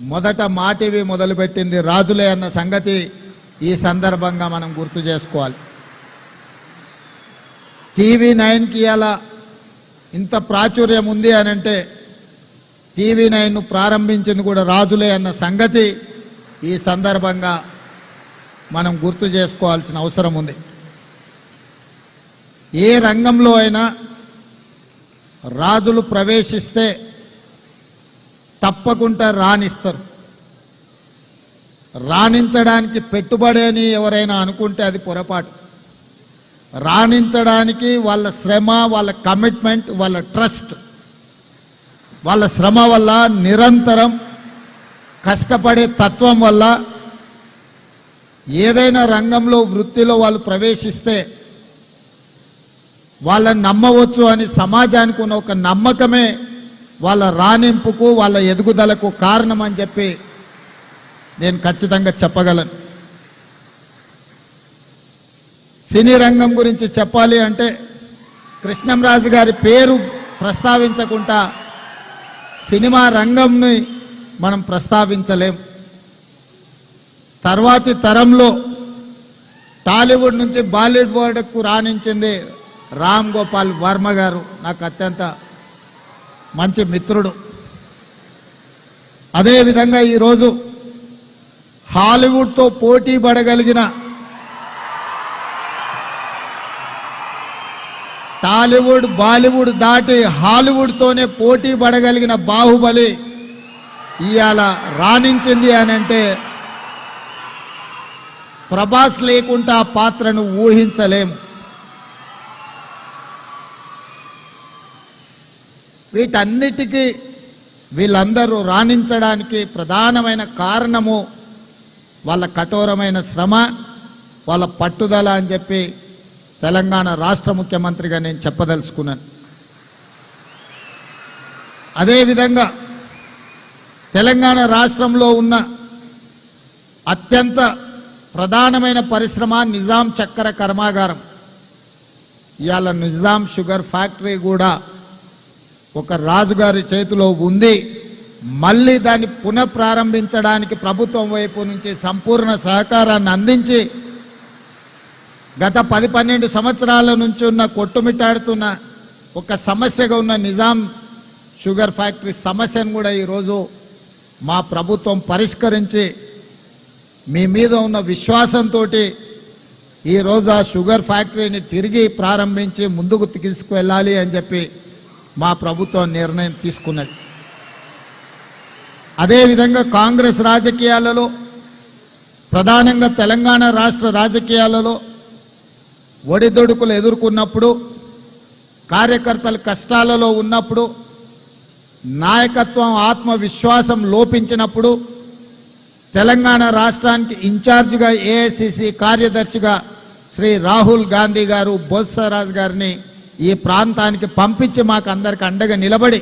మొదట మాటివి మొదలుపెట్టింది రాజులే అన్న సంగతి ఈ సందర్భంగా మనం గుర్తు చేసుకోవాలి. టీవీ నైన్కి అలా ఇంత ప్రాచుర్యం ఉంది అని అంటే టీవీ నైన్ను ప్రారంభించింది కూడా రాజులే అన్న సంగతి ఈ సందర్భంగా మనం గుర్తు చేసుకోవాల్సిన అవసరం ఉంది. ఏ రంగంలో అయినా రాజులు ప్రవేశిస్తే తప్పకుండా రాణిస్తారు. రాణించడానికి పెట్టుబడి అని ఎవరైనా అనుకుంటే అది పొరపాటు. రాణించడానికి వాళ్ళ శ్రమ వాళ్ళ కమిట్మెంట్ వాళ్ళ ట్రస్ట్ వాళ్ళ శ్రమ వల్ల నిరంతరం కష్టపడే తత్వం వల్ల ఏదైనా రంగంలో వృత్తిలో వాళ్ళు ప్రవేశిస్తే వాళ్ళని నమ్మవచ్చు అని సమాజానికి ఉన్న ఒక నమ్మకమే వాళ్ళ రాణింపుకు వాళ్ళ ఎదుగుదలకు కారణం అని చెప్పి నేను ఖచ్చితంగా చెప్పగలను. సినీ రంగం గురించి చెప్పాలి అంటే కృష్ణంరాజు గారి పేరు ప్రస్తావించకుండా సినిమా రంగంని మనం ప్రస్తావించలేం. తర్వాతి తరంలో టాలీవుడ్ నుంచి బాలీవుడ్కు రాణించింది రామ్ గోపాల్ వర్మ గారు. నాకు అత్యంత మంచి మిత్రుడు. అదేవిధంగా ఈరోజు హాలీవుడ్తో పోటీ పడగలిగిన టాలీవుడ్ బాలీవుడ్ దాటి హాలీవుడ్తోనే పోటీ పడగలిగిన బాహుబలి ఇవాళ రాణించింది అని అంటే ప్రభాస్ లేకుండా ఆ పాత్రను ఊహించలేము వీటన్నిటికీ వీళ్ళందరూ రాణించడానికి ప్రధానమైన కారణము వాళ్ళ కఠోరమైన శ్రమ వాళ్ళ పట్టుదల అని చెప్పి తెలంగాణ రాష్ట్ర ముఖ్యమంత్రిగా నేను చెప్పదలుచుకున్నాను. అదేవిధంగా తెలంగాణ రాష్ట్రంలో ఉన్న అత్యంత ప్రధానమైన పరిశ్రమ నిజాం చక్కెర కర్మాగారం. ఇవాళ నిజాం షుగర్ ఫ్యాక్టరీ కూడా ఒక రాజుగారి చేతిలో ఉంది. మళ్ళీ దాన్ని పునఃప్రారంభించడానికి ప్రభుత్వం వైపు నుంచి సంపూర్ణ సహకారాన్ని అందించి గత పది పన్నెండు సంవత్సరాల నుంచి ఉన్న కొట్టుమిట్టాడుతున్న ఒక సమస్యగా ఉన్న నిజాం షుగర్ ఫ్యాక్టరీ సమస్యను కూడా ఈరోజు మా ప్రభుత్వం పరిష్కరించి మీ మీద ఉన్న విశ్వాసంతో ఈరోజు ఆ షుగర్ ఫ్యాక్టరీని తిరిగి ప్రారంభించి ముందుకు తీసుకువెళ్ళాలి అని చెప్పి మా ప్రభుత్వం నిర్ణయం తీసుకున్నది. అదేవిధంగా కాంగ్రెస్ రాజకీయాలలో ప్రధానంగా తెలంగాణ రాష్ట్ర రాజకీయాలలో ఒడిదొడుకులు ఎదుర్కొన్నప్పుడు కార్యకర్తలు కష్టాలలో ఉన్నప్పుడు నాయకత్వం ఆత్మవిశ్వాసం లోపించినప్పుడు తెలంగాణ రాష్ట్రానికి ఇన్ఛార్జిగా ఏఐసిసి కార్యదర్శిగా శ్రీ రాహుల్ గాంధీ గారు బొత్సరాజ్ గారిని ఈ ప్రాంతానికి పంపించి మాకు అందరికి అండగా నిలబడి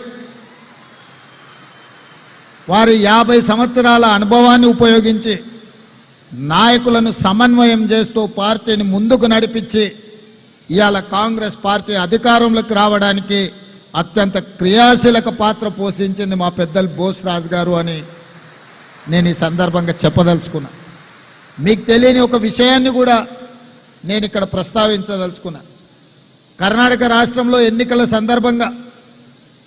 వారి యాభై సంవత్సరాల అనుభవాన్ని ఉపయోగించి నాయకులను సమన్వయం చేస్తూ పార్టీని ముందుకు నడిపించి ఇవాళ కాంగ్రెస్ పార్టీ అధికారంలోకి రావడానికి అత్యంత క్రియాశీలక పాత్ర పోషించింది మా పెద్దలు బోస్ రాజు గారు అని నేను ఈ సందర్భంగా చెప్పదలుచుకున్నా. మీకు తెలియని ఒక విషయాన్ని కూడా నేను ఇక్కడ ప్రస్తావించదలుచుకున్నా. కర్ణాటక రాష్ట్రంలో ఎన్నికల సందర్భంగా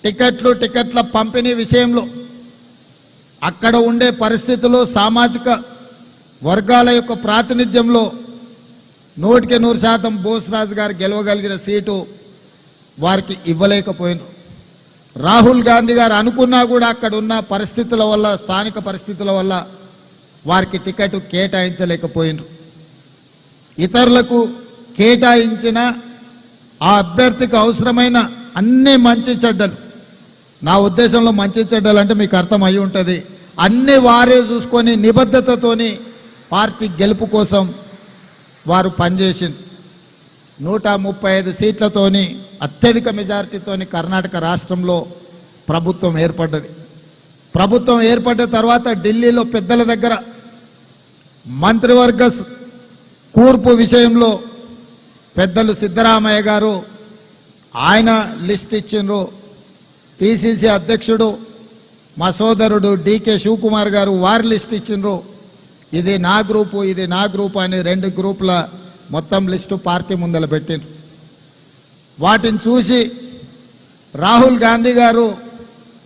టికెట్లు టికెట్ల పంపిణీ విషయంలో అక్కడ ఉండే పరిస్థితులు సామాజిక వర్గాల యొక్క ప్రాతినిధ్యంలో నూటికి నూరు శాతం బోస్రాజు గారు గెలవగలిగిన సీటు వారికి ఇవ్వలేకపోయినారు రాహుల్ గాంధీ గారు అనుకున్నా కూడా అక్కడ ఉన్న పరిస్థితుల వల్ల స్థానిక పరిస్థితుల వల్ల వారికి టికెట్ కేటాయించలేకపోయినారు. ఇతరులకు కేటాయించిన ఆ అభ్యర్థికి అవసరమైన అన్ని మంచి చెడ్డలు. నా ఉద్దేశంలో మంచి చెడ్డలు అంటే మీకు అర్థం అయి ఉంటుంది. అన్ని వారే చూసుకొని నిబద్ధతతోని పార్టీ గెలుపు కోసం వారు పనిచేసింది. నూట ముప్పై ఐదు సీట్లతోని అత్యధిక మెజారిటీతోని కర్ణాటక రాష్ట్రంలో ప్రభుత్వం ఏర్పడ్డది. ప్రభుత్వం ఏర్పడ్డ తర్వాత ఢిల్లీలో పెద్దల దగ్గర మంత్రివర్గ కూర్పు విషయంలో పెద్దలు సిద్ధరామయ్య గారు ఆయన లిస్ట్ ఇచ్చిండ్రు. పిసిసి అధ్యక్షుడు మా సోదరుడు డికే శివకుమార్ గారు వారి లిస్ట్ ఇచ్చిండ్రు. ఇది నా గ్రూపు ఇది నా గ్రూపు అని రెండు గ్రూపుల మొత్తం లిస్టు పార్టీ ముందల పెట్టిండ్రు. వాటిని చూసి రాహుల్ గాంధీ గారు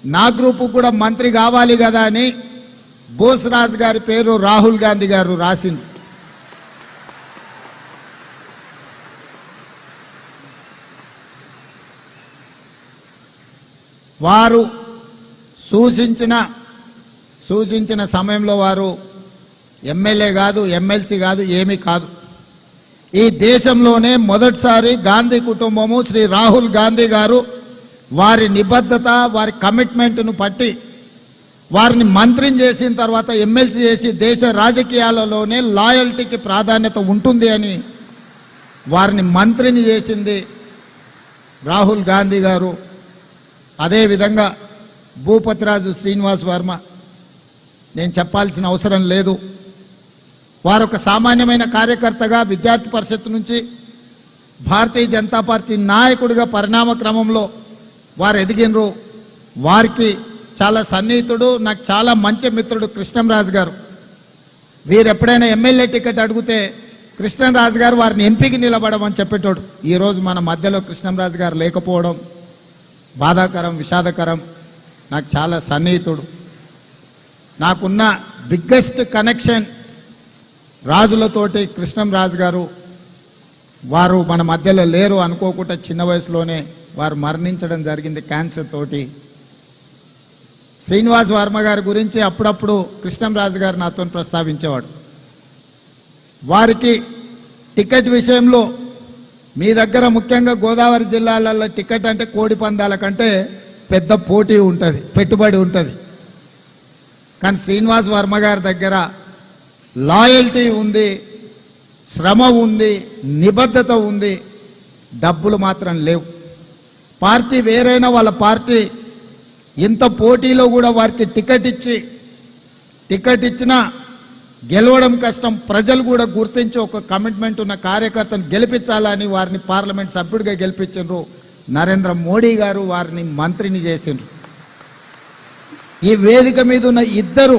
నా గ్రూపు కూడా మంత్రి కావాలి కదా అని బోస్ రాజ్ గారి పేరు రాహుల్ గాంధీ గారు రాసింది. వారు సూచించిన సూచించిన సమయంలో వారు ఎమ్మెల్యే కాదు ఎమ్మెల్సీ కాదు ఏమీ కాదు. ఈ దేశంలోనే మొదటిసారి గాంధీ కుటుంబము శ్రీ రాహుల్ గాంధీ గారు వారి నిబద్ధత వారి కమిట్మెంట్ను పట్టి వారిని మంత్రిని చేసిన తర్వాత ఎమ్మెల్సీ చేసి దేశ రాజకీయాలలోనే లాయల్టీకి ప్రాధాన్యత ఉంటుంది అని వారిని మంత్రిని చేసింది రాహుల్ గాంధీ గారు. అదేవిధంగా భూపతిరాజు శ్రీనివాస్ వర్మ నేను చెప్పాల్సిన అవసరం లేదు. వారు ఒక సామాన్యమైన కార్యకర్తగా విద్యార్థి పరిషత్ నుంచి భారతీయ జనతా పార్టీ నాయకుడిగా పరిణామ క్రమంలో వారు ఎదిగినరు. వారికి చాలా సన్నిహితుడు నాకు చాలా మంచి మిత్రుడు కృష్ణంరాజు గారు. వీరు ఎప్పుడైనా ఎమ్మెల్యే టికెట్ అడిగితే కృష్ణంరాజు గారు వారిని ఎంపీకి నిలబడమని చెప్పేటోడు. ఈరోజు మన మధ్యలో కృష్ణంరాజు గారు లేకపోవడం బాధాకరం విషాదకరం. నాకు చాలా సన్నిహితుడు. నాకున్న బిగ్గెస్ట్ కనెక్షన్ రాజులతోటి కృష్ణం రాజు గారు. వారు మన మధ్యలో లేరు అనుకోకుండా చిన్న వయసులోనే వారు మరణించడం జరిగింది క్యాన్సర్ తోటి. శ్రీనివాస్ వర్మ గారి గురించి అప్పుడప్పుడు కృష్ణంరాజు గారు నాతో ప్రస్తావించేవాడు. వారికి టికెట్ విషయంలో మీ దగ్గర ముఖ్యంగా గోదావరి జిల్లాలలో టికెట్ అంటే కోడి పందాల కంటే పెద్ద పోటీ ఉంటుంది పెట్టుబడి ఉంటుంది. కానీ శ్రీనివాస్ వర్మ గారి దగ్గర లాయల్టీ ఉంది శ్రమ ఉంది నిబద్ధత ఉంది డబ్బులు మాత్రం లేవు. పార్టీ వేరైనా వాళ్ళ పార్టీ ఇంత పోటీలో కూడా వారికి టికెట్ ఇచ్చి టికెట్ ఇచ్చినా గెలవడం కష్టం. ప్రజలు కూడా గుర్తించి ఒక కమిట్మెంట్ ఉన్న కార్యకర్తను గెలిపించాలని వారిని పార్లమెంట్ సభ్యుడిగా గెలిపించారు నరేంద్ర మోడీ గారు వారిని మంత్రిని చేసిండ్రు. ఈ వేదిక మీద ఉన్న ఇద్దరు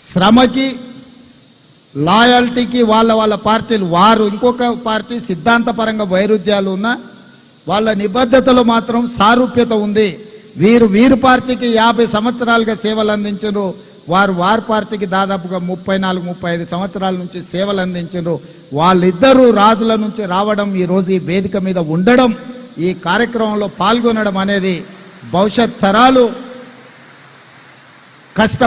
శ్రమకి లాయాలిటీకి వాళ్ళ వాళ్ళ పార్టీలు వారు ఇంకొక పార్టీ సిద్ధాంతపరంగా వైరుధ్యాలు ఉన్న వాళ్ళ నిబద్ధతలో మాత్రం సారూప్యత ఉంది. వీరు వీరు పార్టీకి యాభై సంవత్సరాలుగా సేవలు అందించారు వారు వార్ పార్టీకి దాదాపుగా ముప్పై నాలుగు ముప్పై ఐదు సంవత్సరాల నుంచి సేవలు అందించారు. వాళ్ళిద్దరూ రాజుల నుంచి రావడం ఈరోజు ఈ వేదిక మీద ఉండడం ఈ కార్యక్రమంలో పాల్గొనడం అనేది భవిష్యత్ తరాలు కష్ట